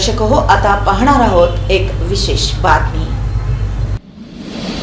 दर्शक हो आता पाहणार आहोत एक विशेष बातमी.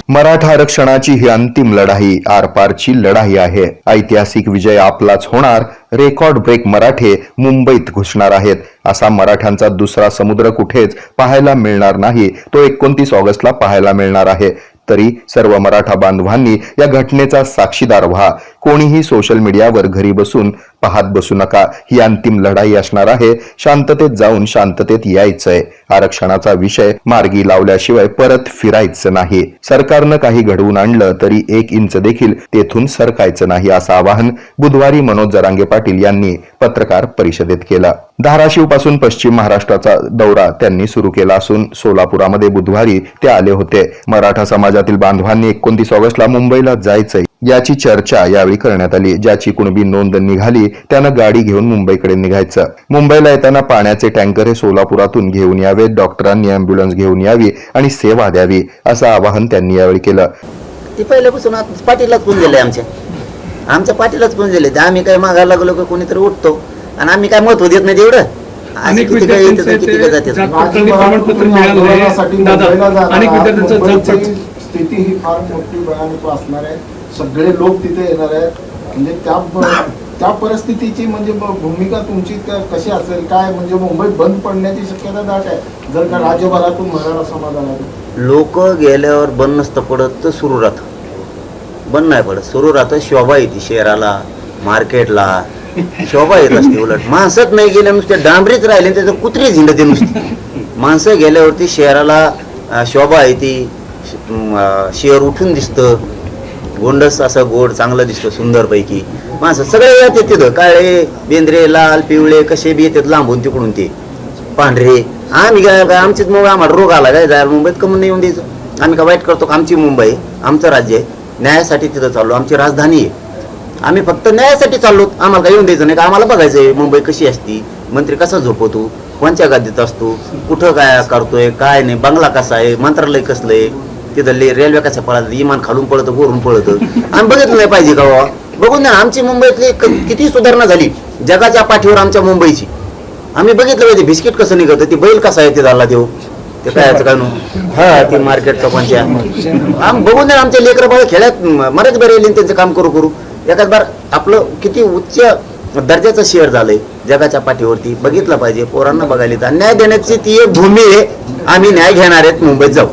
मराठा आरक्षणाची ही अंतिम लढाई आरपारची लढाई आहे. ऐतिहासिक विजय आपलाच होणार रेकॉर्ड ब्रेक मराठे मुंबईत घुसणार आहेत. असा मराठ्यांचा दुसरा समुद्र कुठेच पाहायला मिळणार नाही. तो एकोणतीस ऑगस्टला पाहायला मिळणार आहे. तरी सर्व मराठा बांधवांनी या घटनेचा साक्षीदार व्हा. कोणीही सोशल मीडियावर घरी बसून पाहत बसू नका. ही अंतिम लढाई असणार आहे. शांततेत जाऊन शांततेत यायचंय. आरक्षणाचा विषय मार्गी लावल्याशिवाय परत फिरायचं नाही. सरकारनं काही घडवून आणलं तरी एक इंच देखील तेथून सरकायचं नाही असं आवाहन बुधवारी मनोज जरांगे पाटील यांनी पत्रकार परिषदेत केलं. धाराशिवपासून पश्चिम महाराष्ट्राचा दौरा त्यांनी सुरू केला असून सोलापुरामध्ये बुधवारी ते आले होते. मराठा समाजातील बांधवांनी एकोणतीस ऑगस्टला मुंबईला जायचंय याची चर्चा यावेळी करण्यात आली. ज्याची कुणबी नोंद निघाली त्यानं गाडी घेऊन मुंबईकडे निघायचं. मुंबईला येताना पाण्याचे टँकर हे सोलापुरातून घेऊन यावेत डॉक्टरांनी अँब्युलन्स घेऊन यावी आणि सेवा द्यावी असं आवाहन त्यांनी यावेळी केलं. ती पहिल्यापासून आत- पाठीलाच कोण आमच्या आमच्या पाठीलाच कोण गेले. ते आम्ही काय मागायला लागलो कोणीतरी उठतो. आणि आम्ही काय महत्त्व देत नाही तेवढं. अनेक स्थिती ही फार मोठी भयानक असणार आहे. सगळे लोक तिथे येणार आहेत. म्हणजे त्या त्या परिस्थितीची म्हणजे भूमिका तुमची कशी असेल? काय? म्हणजे मुंबई बंद पडण्याची शक्यता दाट आहे. जर का राज्यभरातून मराठा समाज आला. तर. लोक गेल्यावर बंद नसतं पडत तर सुरू राहतं. बंद नाही पडत. सुरू राहतं शोभा येते शहराला मार्केटला. शोभा येत असते उलट. माणसंच नाही गेल्या नुसते डांबरीच राहिले त्याचं कुत्री झिंडते नुसते. माणसं गेल्यावरती शहराला शोभा येते शहर उठून दिसतं. गोंडस असं गोड चांगलं दिसतं सुंदरपैकी. माणसं सगळे येतात तिथं. काळे बेंद्रे लाल पिवळे कसे बी येतात लांबून तिकडून ते. पांढरे. आम्ही काय काय आमचीच मुंबई आम्हाला रोग आला काय? जायला मुंबईत कमून नाही येऊन द्यायचं? आम्ही काय वाईट करतो का? आमची मुंबई आमचं राज्य आहे. न्यायासाठी तिथं चाललो. आमची राजधानी आहे. आम्ही फक्त न्यायासाठी चाललो. आम्हाला काय येऊन द्यायचं नाही का? आम्हाला बघायचंय मुंबई कशी असती? मंत्री कसा झोपवतो कोणत्या गादीत असतो? कुठं काय करतोय? काय नाही? बंगला कसा आहे? मंत्रालय कसलं आहे? तिथं रेल्वे कसं पळत इमान खालून पळतं वरून पळतं? आम्ही बघितलं नाही पाहिजे का बाबा बघून द्या ना, आमची मुंबईतली किती सुधारणा झाली. जगाच्या पाठीवर आमच्या मुंबईची. आम्ही बघितलं पाहिजे बिस्किट कसं निघतं? ती बैल कसा आहे? ते झाला देऊ ते काय याचं काय हा ती मार्केट चौकांच्या आम्ही बघून द्या आमच्या लेकरं बाळ खेळ्यात म- बरे त्यांचं काम करू करू. एकाच बार आपलं किती उच्च दर्जाचं शेअर झालंय जगाच्या पाठीवरती बघितलं पाहिजे पोरांना बघायला न्याय देण्याची ती एक भूमी आहे आम्ही न्याय घेणार आहेत मुंबईत जाऊ.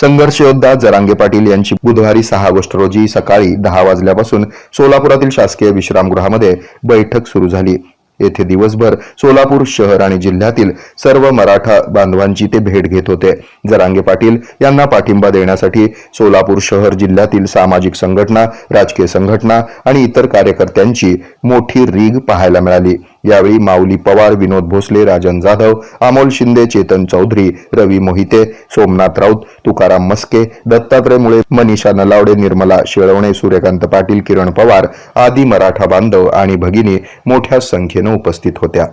संघर्ष योद्धा जरांगे पाटील यांची बुधवारी सहा ऑगस्ट रोजी सकाळी दहा वाजल्यापासून सोलापुरातील शासकीय विश्रामगृहामध्ये बैठक सुरू झाली. येथे दिवसभर सोलापूर शहर आणि जिल्ह्यातील सर्व मराठा बांधवांची ते भेट घेत होते. जरांगे पाटील यांना पाठिंबा देण्यासाठी सोलापूर शहर जिल्ह्यातील सामाजिक संघटना राजकीय संघटना आणि इतर कार्यकर्त्यांची मोठी रीग पाहायला मिळाली. यावेळी माऊली पवार विनोद भोसले राजन जाधव अमोल शिंदे चेतन चौधरी रवी मोहिते सोमनाथ राऊत तुकाराम मस्के दत्तात्रय मुळे मनीषा नलावडे निर्मला शेळवणे सूर्यकांत पाटील किरण पवार आदी मराठा बांधव आणि भगिनी मोठ्या संख्येनं उपस्थित होत्या.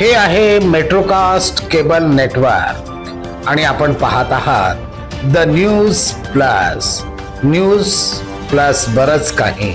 हे आहे मेट्रोकास्ट केबल नेटवर्क आणि आपण पाहत आहात the news plus. News plus बरच काही.